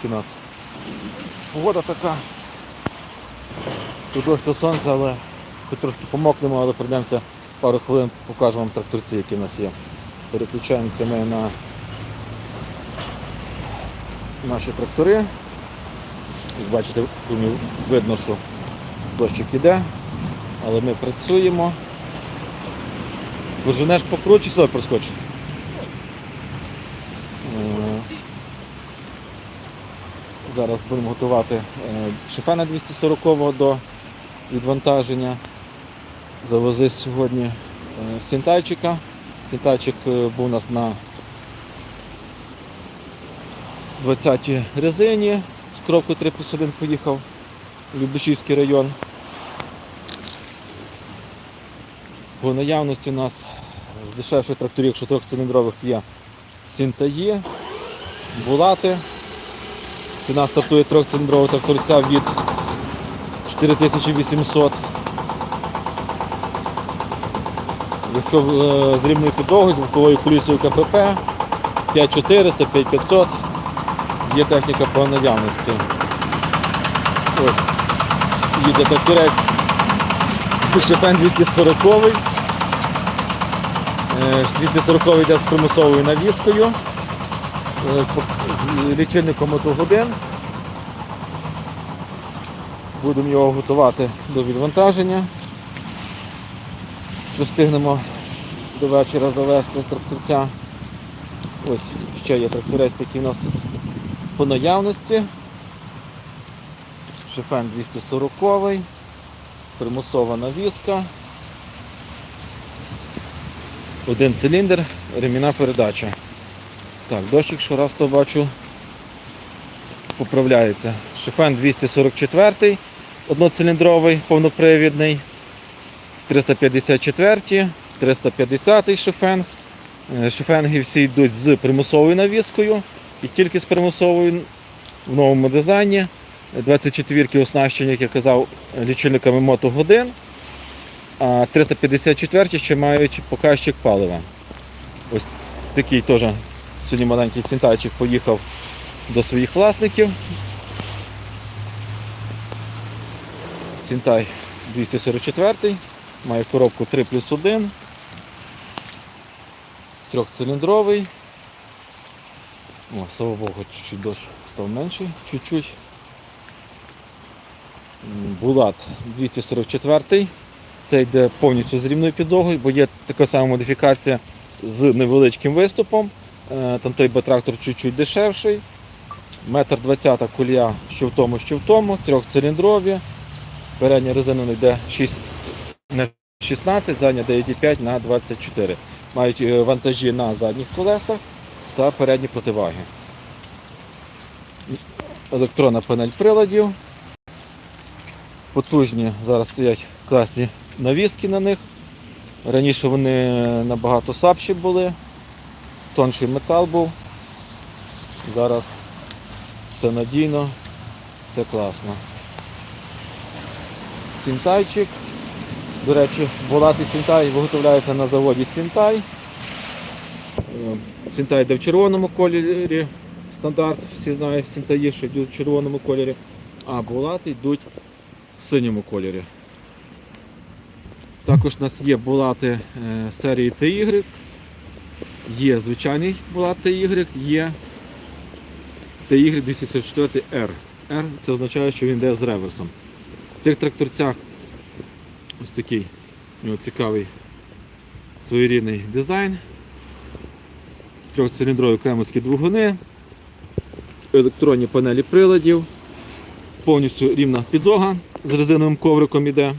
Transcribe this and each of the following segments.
трошки нас погода така. Тут дощ, сонце, але хоч трошки помокнемо, але прийдемося пару хвилин, покажу вам тракторці, які в нас є. Переключаємося ми на наші трактори. Як бачите, видно, що дощик іде, але ми працюємо. Поженеш покруче, сюди проскочить. Зараз будемо готувати е, шифена 240 до відвантаження. Завозив сьогодні е, сінтайчика. Сінтайчик е, був у нас на 20-й резині. З кропку 3 плюс 1 поїхав в Любишівський район. По наявності у нас з дешевших тракторів, якщо трьохциліндрових є сінтаї, булати. Ціна стартує трьохциліндрового тракторця від 4800. Якщо з рівною підлогою, з боковою кулісою КПП 5400, 5500 є техніка по наявності. Ось їде тракторець Шепен 240. Е, 240 йде з примусовою навіскою, з лічильником мотогодин. Будемо його готувати до відвантаження. Що встигнемо до вечора завести тракторця. Ось ще є тракторець такий у нас по наявності. Шефен 240, примусова навіска. Один циліндр, ремінна передача. Так, дощик щораз то бачу поправляється. Шифен 244, одноциліндровий, повнопривідний. 354, 350 шифенг. Е, Шифенги всі йдуть з примусовою навіскою і тільки з примусовою в новому дизайні. 24-ки оснащені, як я казав, лічильниками мотогодин. А 354 ще мають показчик палива. Ось такий теж сьогодні маленький сінтайчик поїхав до своїх власників. Сінтай 244, має коробку 3 плюс 1, трьохциліндровий. О, слава Богу, чуть-чуть дощ став менший, чуть-чуть. Булат 244. Це йде повністю з рівною підлогою, бо є така сама модифікація з невеличким виступом. Е, Там той трактор чуть-чуть дешевший. Метр 20 кулія, що в тому, що в тому, трьохциліндрові. Передня резина йде 6 на 16, задня 9,5 на 24. Мають е, вантажі на задніх колесах та передні противаги. Електронна панель приладів. Потужні зараз стоять класні навіски на них. Раніше вони набагато слабші були, тонший метал був. Зараз все надійно, все класно. Сінтайчик. До речі, булати Сінтай виготовляється на заводі Сінтай. Е, Сінтай йде в червоному кольорі, стандарт, всі знають Сінтаї, що йдуть в червоному кольорі, а булати йдуть в синьому кольорі. Також у нас є булати е, серії TY, є звичайний булат TY, є TY 244 R. Це означає, що він йде з реверсом. В цих тракторцях ось такий цікавий своєрідний дизайн. Трьохциліндрові кремовські двигуни, електронні панелі приладів, повністю рівна підлога з резиновим ковриком іде.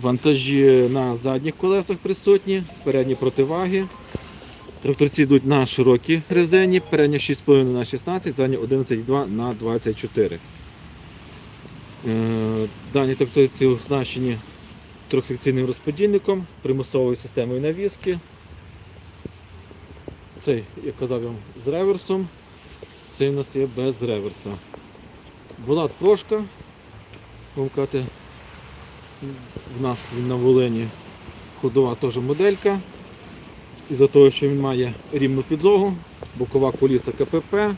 Вантажі на задніх колесах присутні, передні противаги. Тракторці йдуть на широкій резині, передня 6,5 на 16, задня 11,2 на 24. Е, Дані тракторці оснащені трьохсекційним розподільником, примусовою системою навіски. Цей, як казав вам, з реверсом. Цей у нас є без реверса. Була трошка, можна казати, в нас на Волині ходова теж моделька. Із-за того, що він має рівну підлогу, бокова коліса КПП,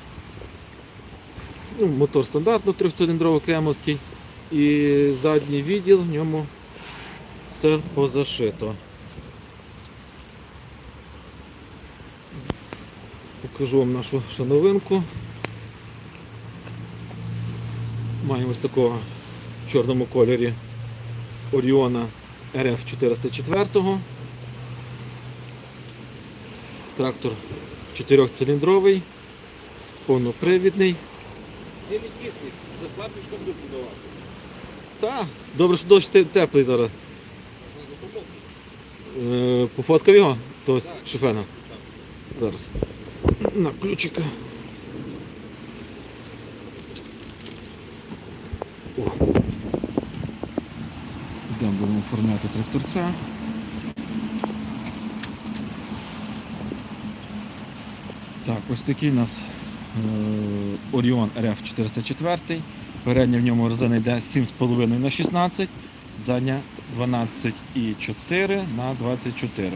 Ну, мотор стандартно трьохциліндровий кемовський. І задній відділ в ньому все позашито. Покажу вам нашу шановинку. Маємо ось такого в чорному кольорі Оріона RF 404. Трактор чотирьохциліндровий, повнопривідний. Ти не тисни, заслабиш там будувати. Так, добре, що дощ теплий зараз. Е, Пофоткав його, то Так. шифена. Зараз. На ключика. О. Йдемо будемо оформляти тракторця. Так, ось такий у нас е, Orion RF 404. Передня в ньому резина йде 7,5 на 16, задня 12,4 на 24.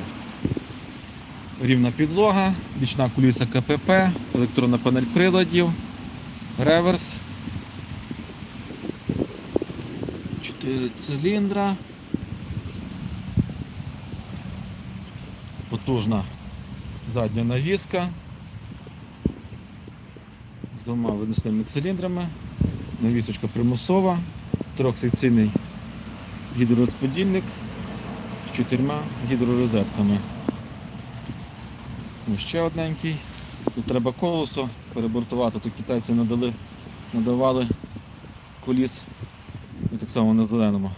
Рівна підлога, бічна куліса КПП, електронна панель приладів, реверс. 4 циліндра. Потужна задня навіска з двома виносними циліндрами. Навісочка примусова, трьохсекційний гідророзподільник з чотирма гідророзетками. Ну, ще одненький. Тут треба колесо перебортувати, тут китайці надали, надавали коліс. І так само на зеленому.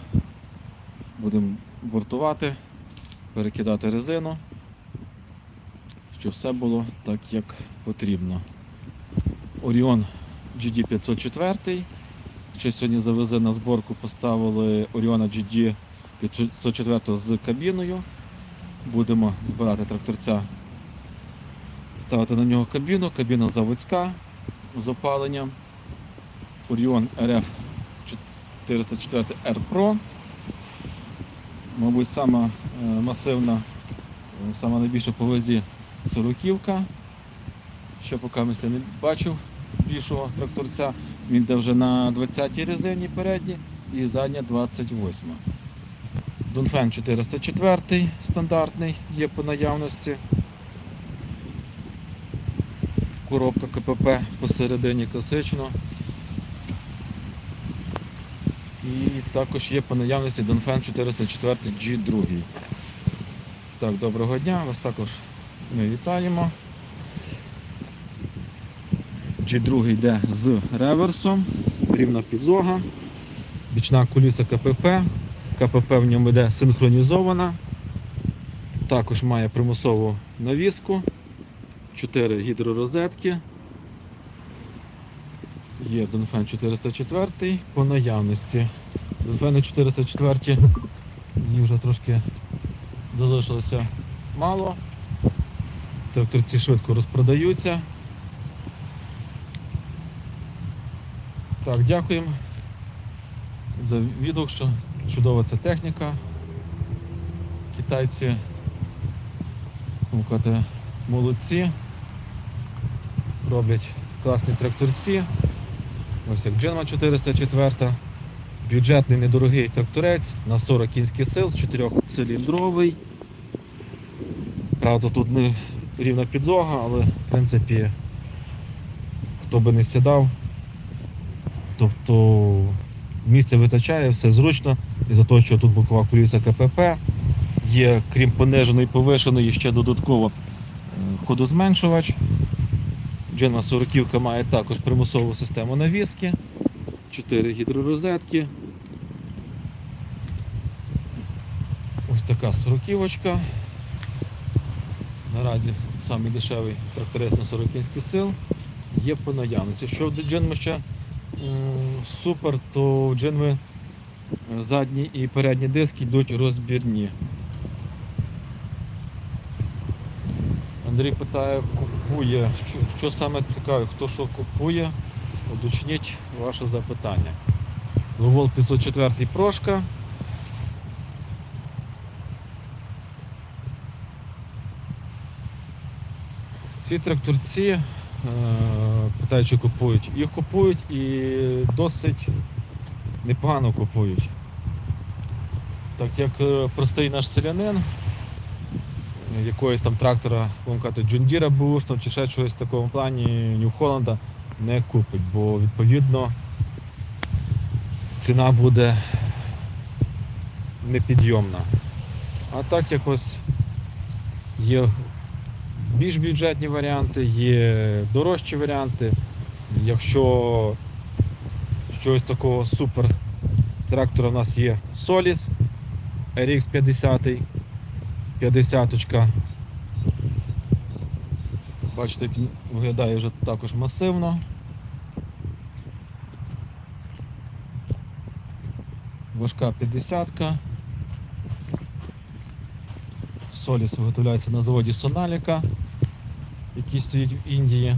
Будемо бортувати, перекидати резину, щоб все було так, як потрібно. Orion GD504. Що сьогодні завезли на зборку, поставили Orion GD 504 з кабіною. Будемо збирати тракторця, ставити на нього кабіну. Кабіна заводська з опаленням. Orion RF 404 R Pro. Мабуть, сама е, масивна, е, сама найбільша по вазі сороківка. Ще поки ми не бачив більшого тракторця. Він йде вже на 20-й резині передній і задня 28. Донфен 404 стандартний є по наявності. Коробка КПП посередині класично. І також є по наявності Донфен 404 G2. Так, доброго дня, вас також ми вітаємо. G2 йде з реверсом, рівна підлога, бічна куліса КПП, КПП в ньому йде синхронізована, також має примусову навіску, 4 гідророзетки. Є Донфен 404 по наявності. Донфени 404 її вже трошки залишилося мало. Тракторці швидко розпродаються. Так, дякуємо за відгук, що чудова ця техніка. Китайці ну, молодці. Роблять класні тракторці. Ось як Джинма 404. Бюджетний недорогий тракторець на 40 кінських сил, 4-циліндровий. Правда, тут не рівна підлога, але в принципі, хто би не сідав, Тобто місце вистачає, все зручно, і за того, що тут бокова коліса КПП, є, крім пониженої повишеної, ще додатково е, ходозменшувач. Дженма 40 має також примусову систему навіски, 4 гідророзетки. Ось така 40 Наразі самий дешевий тракторець на 40 кінських сил є по наявності. Що в Дженми ще супер, то в Дженми задні і передні диски йдуть розбірні. Андрій питає, купує, що, що саме цікаве, хто що купує, уточніть ваше запитання. Ловол 504 прошка. Ці тракторці питають, чи купують. Їх купують і досить непогано купують. Так як е, простий наш селянин, е, якогось там трактора, будемо казати, Джундіра бушно чи ще чогось в такому плані Нью-Холланда не купить, бо відповідно ціна буде непідйомна. А так якось є більш бюджетні варіанти, є дорожчі варіанти. Якщо щось такого супер трактора у нас є Solis RX 50 50 -очка. Бачите, виглядає вже також масивно. Важка 50 -ка. Соліс виготовляється на заводі Соналіка, який стоїть в Індії.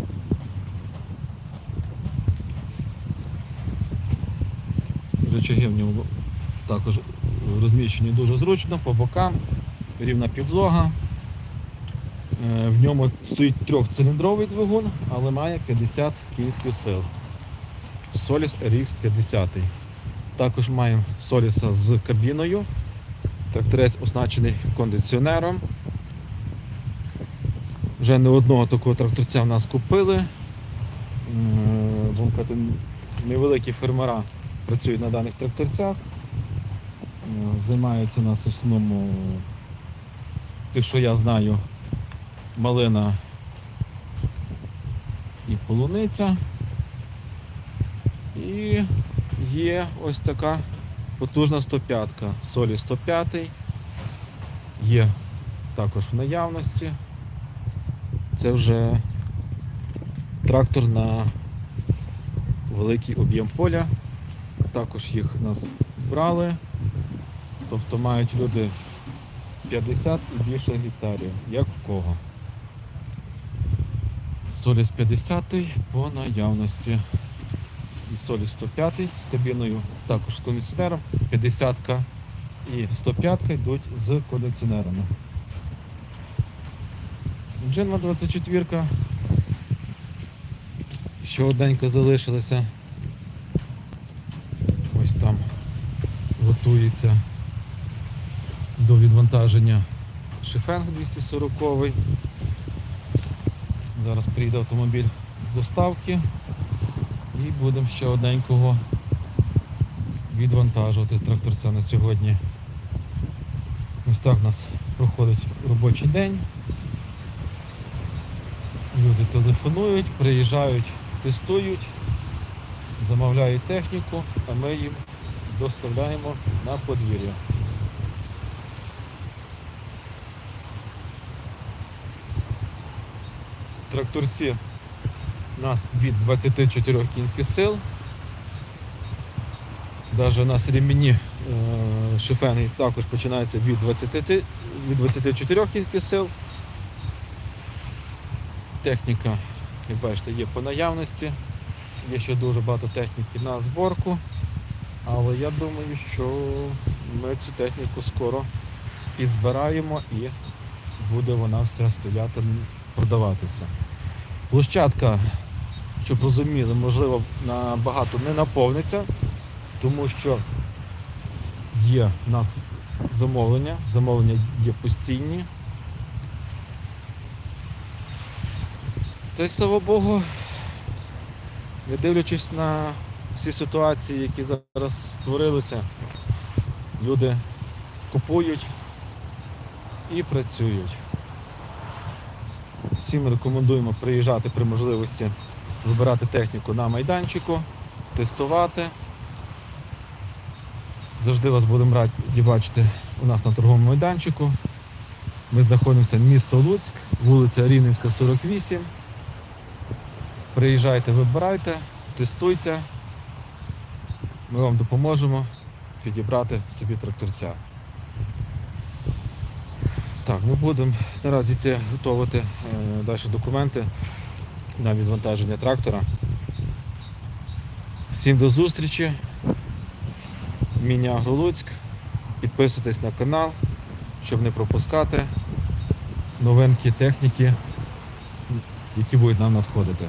Рычаги в ньому також розміщені дуже зручно, по бокам, рівна підлога. Е, В ньому стоїть трьохциліндровий двигун, але має 50 кінських сил. Solis RX 50. Також маємо Соліса з кабіною. Тракторець оснащений кондиціонером. Вже не одного такого тракторця в нас купили. Будемо казати, Невеликі фермера працюють на даних тракторцях. Займаються нас в основному тих, що я знаю, малина і полуниця. І є ось така потужна 105-ка. Солі 105 є також в наявності. Це вже трактор на великий об'єм поля. Також їх нас брали. Тобто мають люди 50 і більше гектарів, як в кого. Соліс 50 по наявності. І Соліс 105 з кабіною, також з кондиціонером. 50 і 105 йдуть з кондиціонерами. Джинма 24. Ще одненька залишилася. Ось там готується до відвантаження шифенг 240. Зараз приїде автомобіль з доставки і будемо ще одненького відвантажувати тракторця на сьогодні. Ось так у нас проходить робочий день. Люди телефонують, приїжджають, тестують, замовляють техніку, а ми їм доставляємо на подвір'я. Тракторці у нас від 24 кінських сил. Навіть у нас ремені е, шифенги також починаються від 20, від 24 кінських сил. Техніка, як бачите, є по наявності. Є ще дуже багато техніки на зборку. Але я думаю, що ми цю техніку скоро підзбираємо і буде вона вся стояти, продаватися. Площадка, щоб розуміли, можливо, набагато не наповниться, тому що є в нас замовлення, замовлення є постійні. Та й слава Богу, не дивлячись на всі ситуації, які зараз створилися, люди купують і працюють. Всім рекомендуємо приїжджати при можливості вибирати техніку на майданчику, тестувати. Завжди вас будемо раді бачити у нас на торговому майданчику. Ми знаходимося місто Луцьк, вулиця Рівненська, 48. Приїжджайте, вибирайте, тестуйте. Ми вам допоможемо підібрати собі тракторця. Так, ми будемо наразі йти готувати е, далі документи на відвантаження трактора. Всім до зустрічі. Міня Луцьк. Підписуйтесь на канал, щоб не пропускати новинки техніки, які будуть нам надходити.